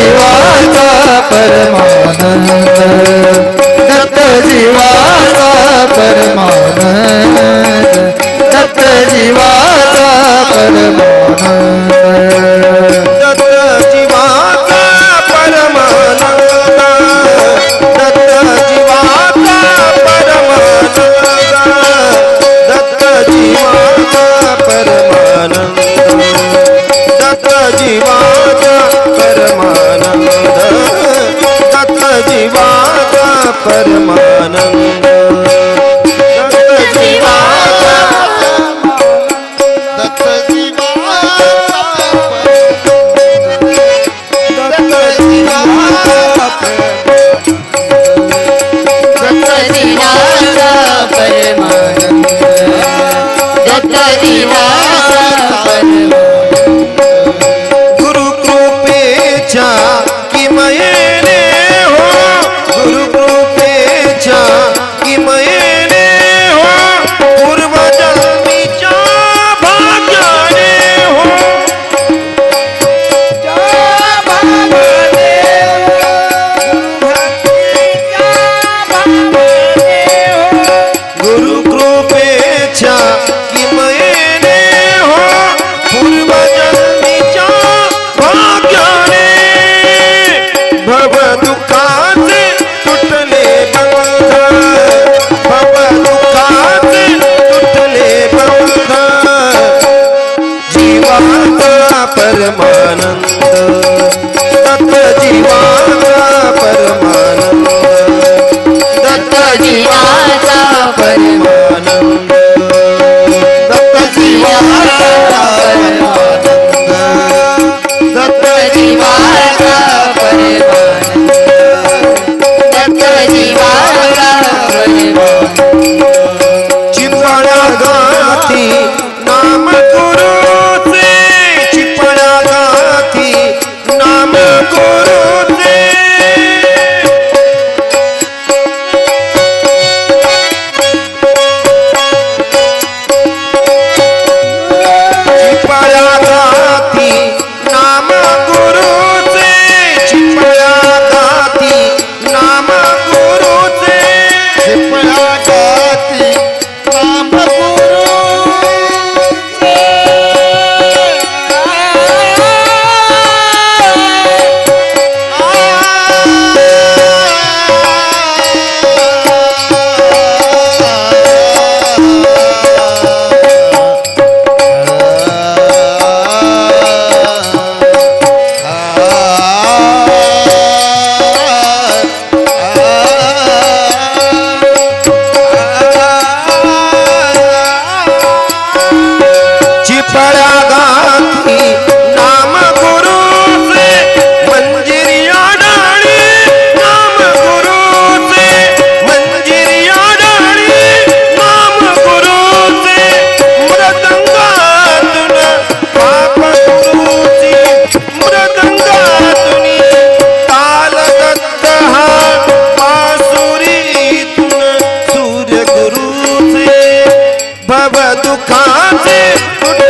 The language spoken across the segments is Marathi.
देवाचा परमानंद. Melody. भव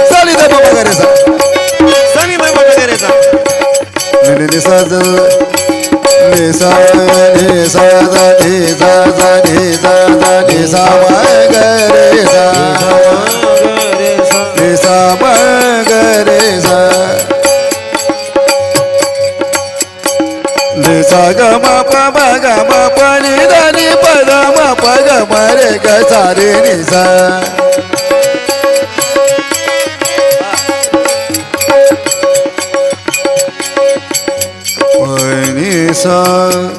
नि नि नि सा द नि सा नि सा द नि सा सा नि सा सा नि सा म ग रे सा रे सा नि सा म ग ग म प म ग म प नि द नि प द म प ग म रे ग सा रे सा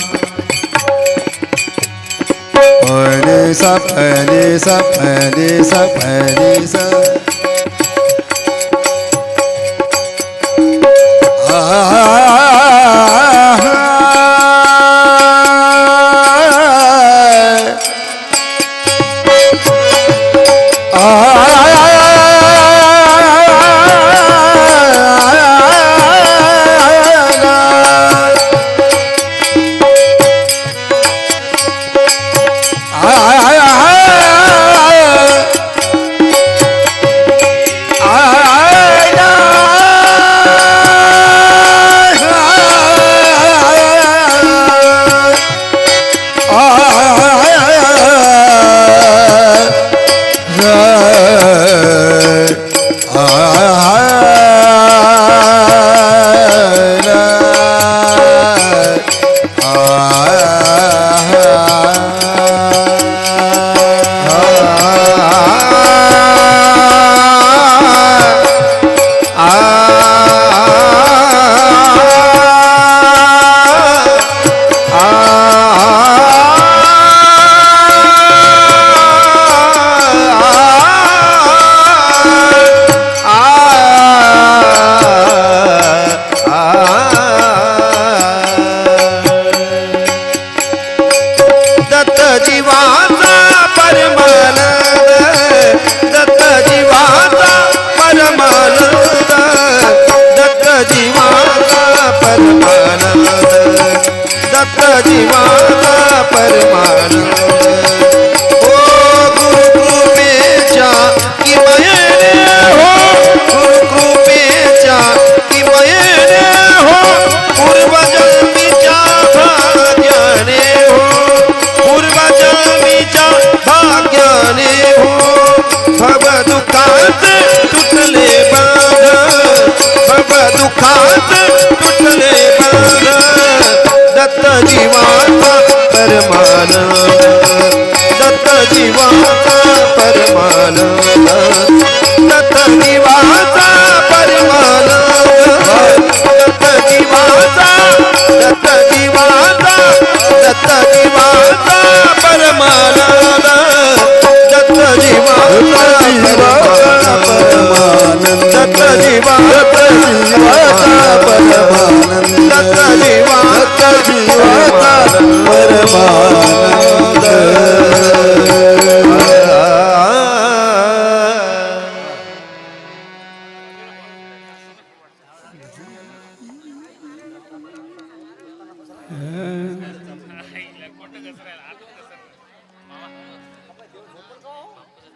जीवाचा परमानंद। जीवाचा परमानंद. दत्त जीवाचा परमानंद. दत्त जीवाचा परमानंद. दत्त जीवाचा दत्त जीवाचा दत्त जीवाचा परमानंद. दत्त जीवाचा परमानंद. दत्त जीवाचा